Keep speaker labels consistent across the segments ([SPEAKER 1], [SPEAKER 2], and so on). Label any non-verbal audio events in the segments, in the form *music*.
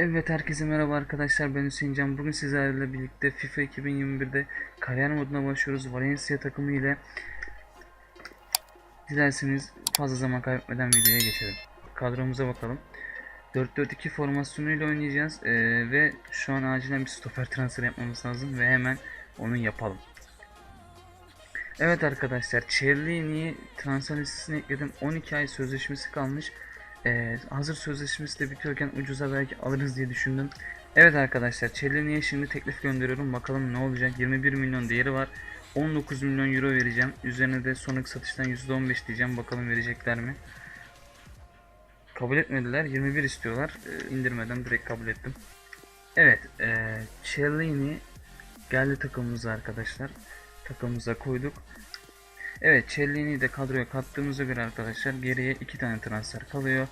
[SPEAKER 1] Evet herkese merhaba arkadaşlar ben Hüseyin Can. Bugün sizlerle birlikte FIFA 2021'de kariyer moduna başlıyoruz. Valencia takımı ile dilerseniz fazla zaman kaybetmeden videoya geçelim. Kadromuza bakalım. 4-4-2 formasyonuyla oynayacağız Ee, ve şu an acilen bir stoper transfer yapmamız lazım ve hemen onu yapalım. Evet arkadaşlar Çerli'yi transfer listesine ekledim. 12 ay sözleşmesi kalmış. Ee, hazır sözleşmesi de bitiyorken ucuza belki alırız diye düşündüm. Evet arkadaşlar Çerli'ye şimdi teklif gönderiyorum. Bakalım ne olacak. 21 milyon değeri var. 19 milyon euro vereceğim. Üzerine de sonraki satıştan %15 diyeceğim. Bakalım verecekler mi? Kabul etmediler. 21 istiyorlar. Ee, indirmeden direkt kabul ettim. Evet. E, Cellini geldi takımımıza arkadaşlar. Takımımıza koyduk. Evet Cellini'yi de kadroya kattığımıza göre arkadaşlar geriye iki tane transfer kalıyor.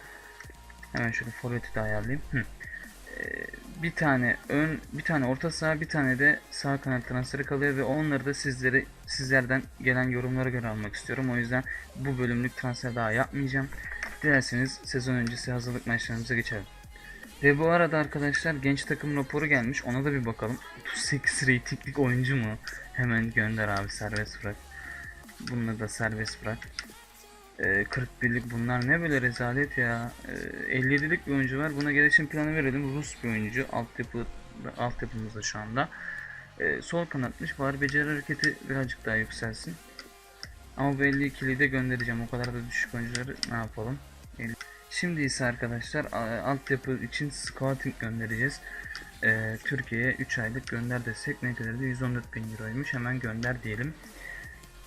[SPEAKER 1] Hemen şöyle forveti de ayarlayayım. Hı. Ee, bir tane ön, bir tane orta saha, bir tane de sağ kanat transferi kalıyor ve onları da sizleri sizlerden gelen yorumlara göre almak istiyorum. O yüzden bu bölümlük transfer daha yapmayacağım. Dilerseniz sezon öncesi hazırlık maçlarımıza geçelim. Ve bu arada arkadaşlar genç takım raporu gelmiş. Ona da bir bakalım. 38 ratinglik oyuncu mu? Hemen gönder abi serbest bırak. Bunları da serbest bırak. Ee, 41'lik bunlar ne böyle rezalet ya. Ee, 57'lik bir oyuncu var. Buna gelişim planı verelim. Rus bir oyuncu. Altyapı altyapımızda şu anda. Ee, sol kanatmış. Bari beceri hareketi birazcık daha yükselsin. Ama bu 52'liyi de göndereceğim. O kadar da düşük oyuncuları ne yapalım? Şimdi ise arkadaşlar altyapı için scouting göndereceğiz. Ee, Türkiye'ye 3 aylık gönder desek ne kadar 114 bin euroymuş. Hemen gönder diyelim.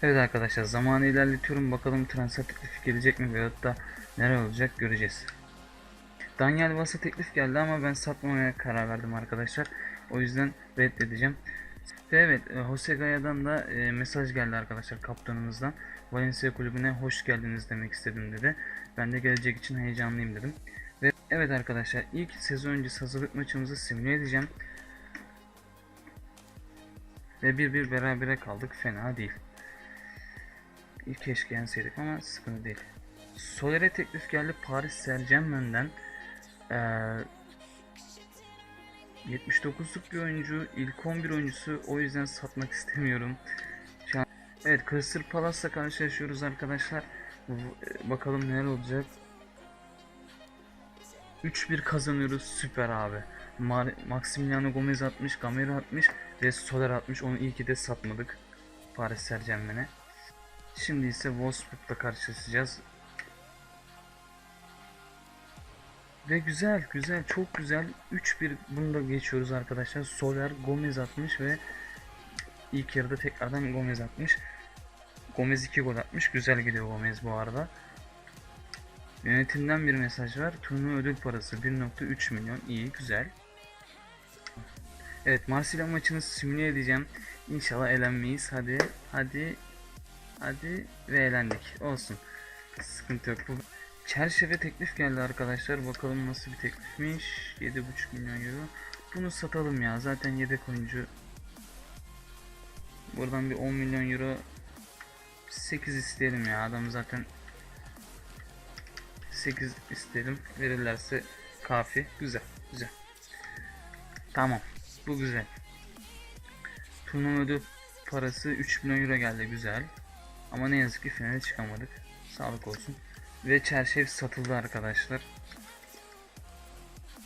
[SPEAKER 1] Evet arkadaşlar zamanı ilerletiyorum. Bakalım transfer teklifi gelecek mi veyahut da neler olacak göreceğiz. Daniel Vasa teklif geldi ama ben satmamaya karar verdim arkadaşlar. O yüzden reddedeceğim. Ve evet e, Jose Gaya'dan da e, mesaj geldi arkadaşlar kaptanımızdan. Valencia kulübüne hoş geldiniz demek istedim dedi. Ben de gelecek için heyecanlıyım dedim. Ve evet arkadaşlar ilk sezon öncesi hazırlık maçımızı simüle edeceğim. Ve bir bir berabere kaldık fena değil. İlk keşke yenseydik ama sıkıntı değil. Soler'e teklif geldi Paris Saint Germain'den. Ee, 79'luk bir oyuncu, ilk 11 oyuncusu o yüzden satmak istemiyorum. An, evet Crystal Palace'la karşılaşıyoruz arkadaşlar. Bu- Bakalım neler olacak. 3-1 kazanıyoruz süper abi. Mar- Maximiliano Gomez atmış, Gamero atmış ve Soler atmış. Onu iyi ki de satmadık. Paris Saint Germain'e. Şimdi ise Wolfsburg'la karşılaşacağız. Ve güzel, güzel, çok güzel. 3-1 bunu da geçiyoruz arkadaşlar. Soler Gomez atmış ve ilk yarıda tekrardan Gomez atmış. Gomez 2 gol atmış. Güzel gidiyor Gomez bu arada. Yönetimden bir mesaj var. Turnuva ödül parası 1.3 milyon. İyi, güzel. Evet, Marsilya maçını simüle edeceğim. İnşallah elenmeyiz. Hadi, hadi, hadi ve elendik. Olsun. Sıkıntı yok. Bu Çerçeve teklif geldi arkadaşlar. Bakalım nasıl bir teklifmiş. 7.5 milyon euro. Bunu satalım ya. Zaten yedek oyuncu. Buradan bir 10 milyon euro 8 isteyelim ya. Adam zaten 8 istedim. Verirlerse kafi. Güzel. Güzel. Tamam. Bu güzel. Turnuva ödül parası 3 milyon euro geldi. Güzel. Ama ne yazık ki finale çıkamadık. Sağlık olsun. Ve çerçeve satıldı arkadaşlar.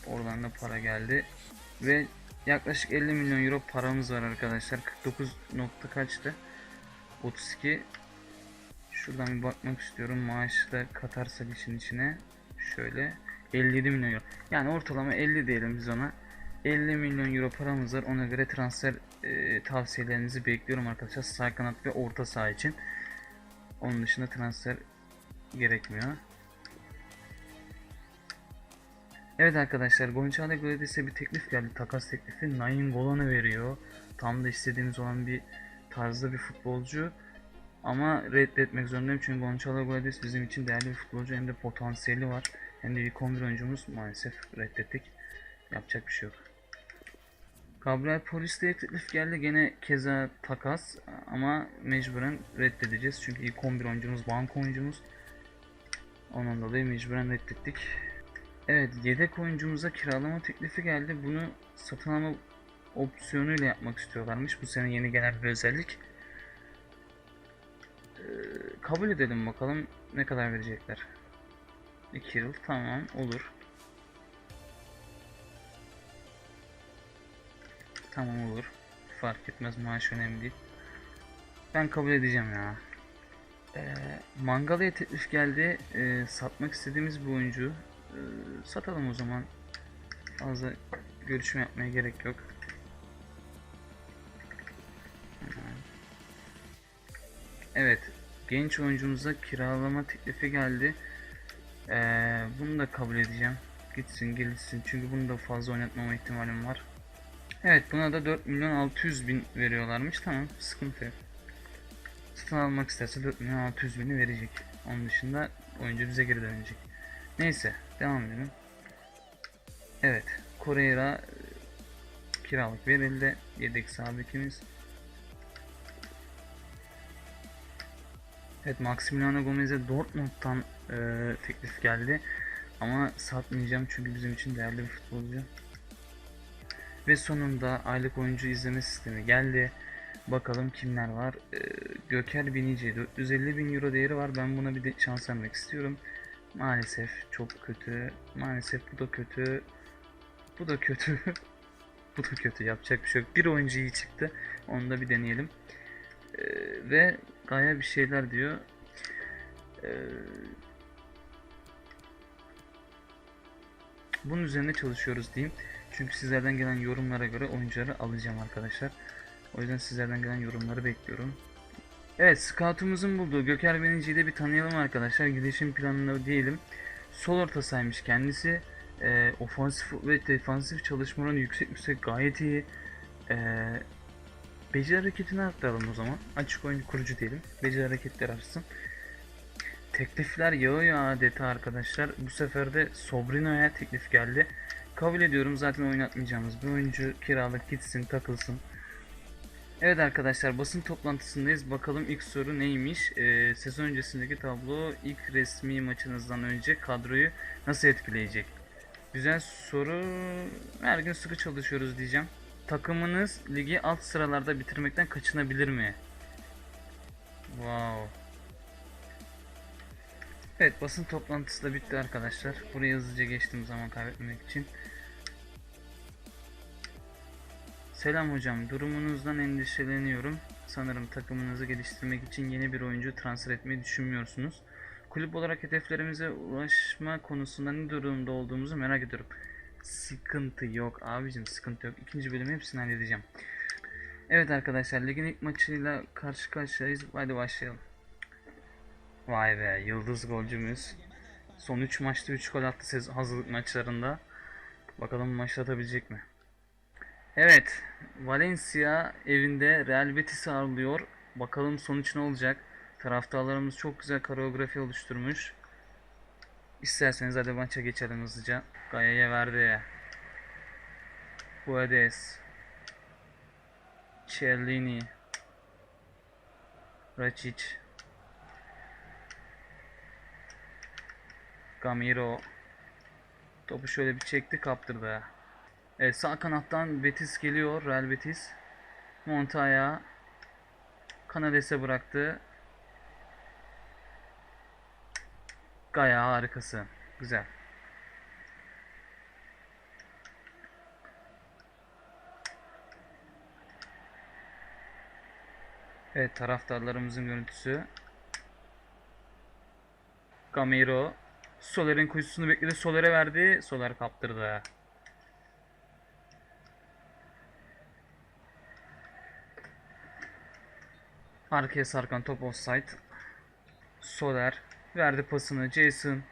[SPEAKER 1] Oradan da para geldi. Ve yaklaşık 50 milyon euro paramız var arkadaşlar. 49 nokta kaçtı? 32. Şuradan bir bakmak istiyorum. Maaşla katarsak işin içine. Şöyle 57 milyon euro. Yani ortalama 50 diyelim biz ona. 50 milyon euro paramız var. Ona göre transfer e, tavsiyelerinizi bekliyorum arkadaşlar. Sağ kanat ve orta saha için. Onun dışında transfer gerekmiyor. Evet arkadaşlar Gonçalo Gladys'e bir teklif geldi. Takas teklifi. Nain Golan'ı veriyor. Tam da istediğimiz olan bir tarzda bir futbolcu. Ama reddetmek zorundayım çünkü Gonçalo Gladys bizim için değerli bir futbolcu hem de potansiyeli var. Hem de ilk 11 oyuncumuz maalesef reddettik. Yapacak bir şey yok. Gabriel Polis'te teklif geldi gene keza takas ama mecburen reddedeceğiz çünkü ilk 11 oyuncumuz bank oyuncumuz. Ondan dolayı mecburen reddettik. Evet, yedek oyuncumuza kiralama teklifi geldi. Bunu satın alma opsiyonuyla yapmak istiyorlarmış. Bu sene yeni gelen bir özellik. Ee, kabul edelim bakalım ne kadar verecekler. 2 yıl tamam olur. Tamam olur. Fark etmez maaş önemli değil. Ben kabul edeceğim ya. Ee, Mangalı'ya teklif geldi. Ee, satmak istediğimiz bir oyuncu. Ee, satalım o zaman. Fazla görüşme yapmaya gerek yok. Evet. Genç oyuncumuza kiralama teklifi geldi. Ee, bunu da kabul edeceğim. Gitsin gelişsin. Çünkü bunu da fazla oynatmama ihtimalim var. Evet buna da 4 milyon 600 bin veriyorlarmış. Tamam sıkıntı yok. Satın almak isterse 4 milyon 600 bini verecek. Onun dışında oyuncu bize geri dönecek. Neyse devam edelim. Evet Correira e, kiralık verildi. Yedek sabitimiz. Evet Maximiliano Gomez'e Dortmund'dan e, teklif geldi. Ama satmayacağım çünkü bizim için değerli bir futbolcu. Ve sonunda aylık oyuncu izleme sistemi geldi. Bakalım kimler var. Ee, Göker Binici 450 bin euro değeri var. Ben buna bir de şans vermek istiyorum. Maalesef çok kötü. Maalesef bu da kötü. Bu da kötü. *laughs* bu da kötü. Yapacak bir şey yok. Bir oyuncu iyi çıktı. Onu da bir deneyelim. Ee, ve Gaye bir şeyler diyor. Ee, bunun üzerine çalışıyoruz diyeyim. Çünkü sizlerden gelen yorumlara göre oyuncuları alacağım arkadaşlar. O yüzden sizlerden gelen yorumları bekliyorum. Evet, scoutumuzun bulduğu Göker Benici'yi de bir tanıyalım arkadaşlar. Gidişim planını diyelim. Sol orta saymış kendisi. Ee, ofansif ve defansif çalışma oranı yüksek yüksek gayet iyi. Ee, beceri hareketini arttıralım o zaman. Açık oyuncu kurucu diyelim. Beceri hareketler artsın. Teklifler yağıyor adeta arkadaşlar. Bu sefer de Sobrino'ya teklif geldi. Kabul ediyorum zaten oynatmayacağımız bir oyuncu kiralık gitsin takılsın. Evet arkadaşlar basın toplantısındayız. Bakalım ilk soru neymiş? Ee, sezon öncesindeki tablo ilk resmi maçınızdan önce kadroyu nasıl etkileyecek? Güzel soru. Her gün sıkı çalışıyoruz diyeceğim. Takımınız ligi alt sıralarda bitirmekten kaçınabilir mi? Wow. Evet basın toplantısı da bitti arkadaşlar. Buraya hızlıca geçtim zaman kaybetmemek için. Selam hocam. Durumunuzdan endişeleniyorum. Sanırım takımınızı geliştirmek için yeni bir oyuncu transfer etmeyi düşünmüyorsunuz. Kulüp olarak hedeflerimize ulaşma konusunda ne durumda olduğumuzu merak ediyorum. Sıkıntı yok abicim sıkıntı yok. İkinci bölümü hepsini halledeceğim. Evet arkadaşlar ligin ilk maçıyla karşı karşıyayız. Hadi başlayalım. Vay be yıldız golcümüz. Son 3 maçta 3 gol attı sezon hazırlık maçlarında. Bakalım maçta atabilecek mi? Evet, Valencia evinde Real Betis'i ağırlıyor. Bakalım sonuç ne olacak? Taraftarlarımız çok güzel koreografi oluşturmuş. İsterseniz hadi maça geçelim hızlıca. Gaya'ya verdi. Guedes. Cellini. Racic. Gamiro. Topu şöyle bir çekti kaptırdı. Evet sağ kanattan Betis geliyor. Real Betis. Montaya. Canales'e bıraktı. Gaya harikası. Güzel. Evet taraftarlarımızın görüntüsü. Gamiro. Soler'in kuyusunu bekledi. Soler'e verdi. Soler kaptırdı. Arkaya sarkan top offside. Soler verdi pasını Jason.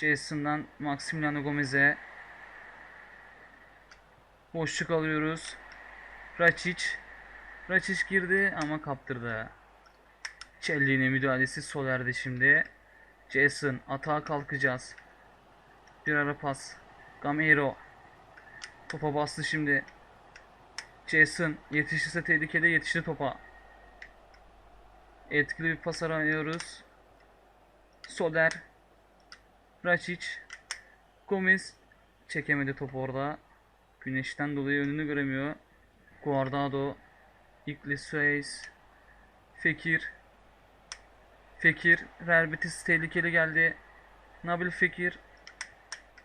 [SPEAKER 1] Jason'dan Maximiliano Gomez'e boşluk alıyoruz. Racic. Racic girdi ama kaptırdı. Cellini müdahalesi Soler'de şimdi. Jason atağa kalkacağız. Bir ara pas. Gamero. Topa bastı şimdi. Jason yetişirse tehlikede yetişti topa. Etkili bir pas arıyoruz. Soler. Racic. Gomez çekemedi topu orada. Güneşten dolayı önünü göremiyor. Guardado, Iglesias, Fekir, Fekir, Real Betis tehlikeli geldi. Nabil Fekir,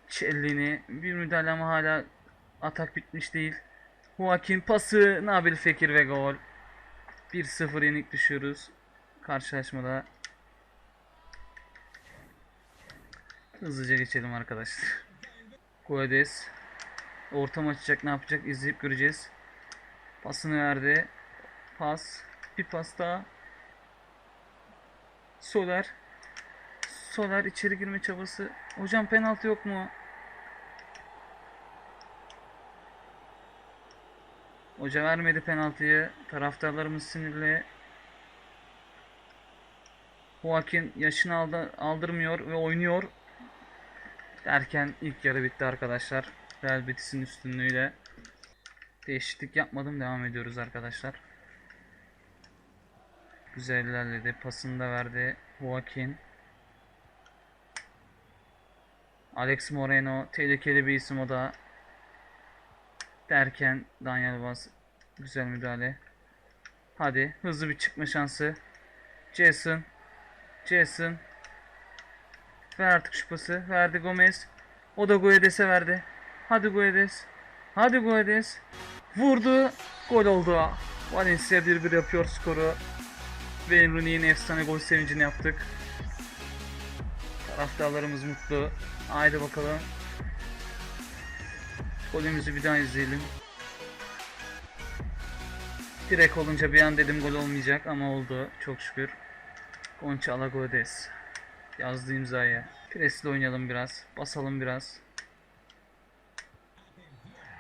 [SPEAKER 1] Çellini, bir müdahale ama hala atak bitmiş değil. Joaquin pası, Nabil Fekir ve gol. 1-0 yenik düşüyoruz karşılaşmada. Hızlıca geçelim arkadaşlar. Guedes ortam açacak ne yapacak izleyip göreceğiz. Pasını verdi. Pas. Bir pas daha. Soler. Soler içeri girme çabası. Hocam penaltı yok mu? Hoca vermedi penaltıyı. Taraftarlarımız sinirli. Joaquin yaşını aldı, aldırmıyor ve oynuyor. Derken ilk yarı bitti arkadaşlar. Real Betis'in üstünlüğüyle. Değişiklik yapmadım. Devam ediyoruz arkadaşlar. Güzel ilerledi. Pasını da verdi. Joaquin. Alex Moreno. Tehlikeli bir isim o da. Derken Daniel Vaz. Güzel müdahale. Hadi. Hızlı bir çıkma şansı. Jason. Jason. Ver artık şu pası. Verdi Gomez. O da Guedes'e verdi. Hadi Guedes. Hadi Guedes. Vurdu. Gol oldu. Valencia 1-1 yapıyor skoru. Wayne Rooney'in efsane gol sevincini yaptık. Taraftarlarımız mutlu. Haydi bakalım. Golümüzü bir daha izleyelim. Direkt olunca bir an dedim gol olmayacak ama oldu. Çok şükür. Gonçalo Guedes. Yazdı imzayı. Presle oynayalım biraz. Basalım biraz.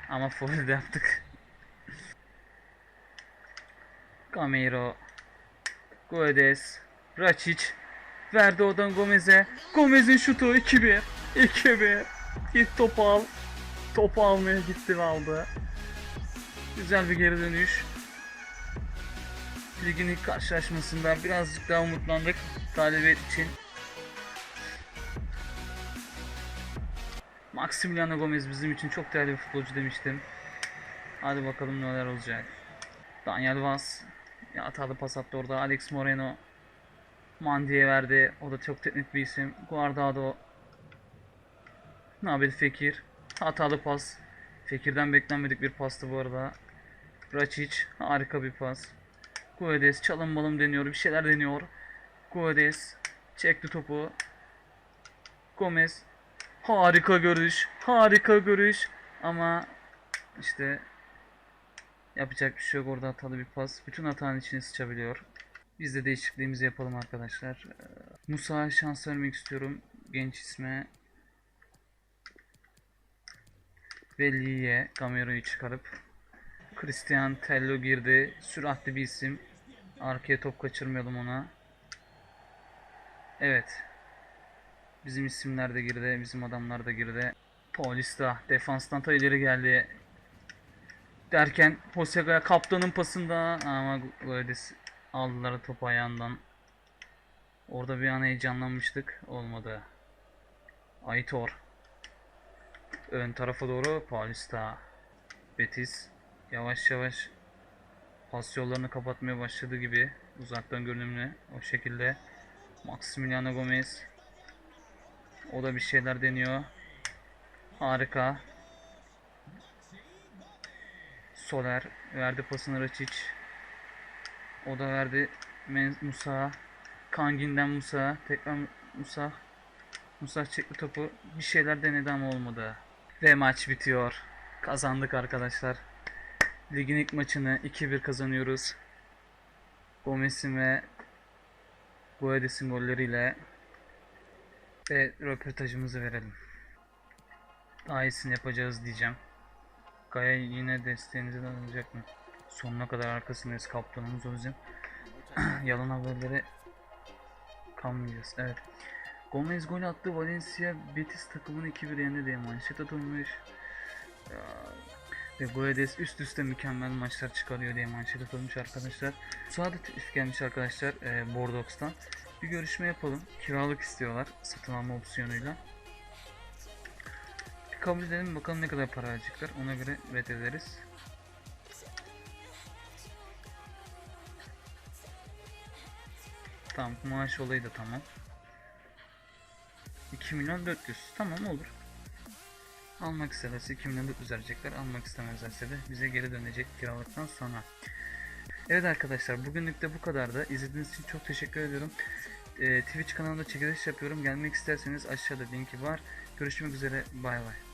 [SPEAKER 1] Ama foul de yaptık. Gameiro. Guedes. Racic. Verdi odan Gomez'e. Gomez'in şutu 2-1. 2-1. Git topu al. Topu almaya gitti ve aldı. Güzel bir geri dönüş. Ligin ilk karşılaşmasında birazcık daha umutlandık galibiyet için. Maximiliano Gomez bizim için çok değerli bir futbolcu demiştim. Hadi bakalım neler olacak. Daniel Vaz ya hatalı pas attı orada. Alex Moreno Mandi'ye verdi. O da çok teknik bir isim. Guardado Nabil Fekir hatalı pas. Fekir'den beklenmedik bir pastı bu arada. Racic harika bir pas. Guedes çalım balım deniyor. Bir şeyler deniyor. Guedes çekti topu. Gomez harika görüş. Harika görüş. Ama işte yapacak bir şey yok. Orada hatalı bir pas. Bütün hatanın içine sıçabiliyor. Biz de değişikliğimizi yapalım arkadaşlar. Ee, Musa'ya şans vermek istiyorum. Genç isme. Ve Lee'ye Gamero'yu çıkarıp Christian Tello girdi. Süratli bir isim. Arkaya top kaçırmayalım ona. Evet. Bizim isimler de girdi. Bizim adamlar da girdi. Paulista defanstan ta ileri geldi. Derken Posega'ya kaptanın pasında ama Guedes aldılar topu ayağından. Orada bir an heyecanlanmıştık. Olmadı. Aitor. Ön tarafa doğru Paulista. Betis yavaş yavaş pas yollarını kapatmaya başladı gibi uzaktan görünümlü o şekilde Maximiliano Gomez o da bir şeyler deniyor harika Soler verdi pasını Racic. O da verdi Musa. Kangin'den Musa. Tekrar Musa. Musa çekti topu. Bir şeyler denedi ama olmadı. Ve maç bitiyor. Kazandık arkadaşlar. Ligin ilk maçını 2-1 kazanıyoruz. Gomez'in ve Guedes'in golleriyle ve röportajımızı verelim. Daha iyisini yapacağız diyeceğim. Gaya yine desteğinizi alacak mı? Sonuna kadar arkasındayız kaptanımız o bizim. *clears throat* Yalan haberlere kanmayacağız. Evet. Gomez gol attı. Valencia Betis takımını 2-1 yendi diye manşet atılmış. Ve Guedes üst üste mükemmel maçlar çıkarıyor diye manşet atılmış arkadaşlar. Saadet teklif gelmiş arkadaşlar e, Bordeaux'tan. Bir görüşme yapalım. Kiralık istiyorlar satın alma opsiyonuyla. Kabul edelim bakalım ne kadar para verecekler. Ona göre reddederiz. Tamam maaş olayı da tamam. 2 milyon 400 tamam olur. Almak isterlerse 2 milyon 400 verecekler. Almak istemezlerse de bize geri dönecek kiralıktan sonra. Evet arkadaşlar bugünlük de bu kadar da. İzlediğiniz için çok teşekkür ediyorum. Ee, Twitch kanalında çekiliş yapıyorum. Gelmek isterseniz aşağıda linki var. Görüşmek üzere. Bay bay.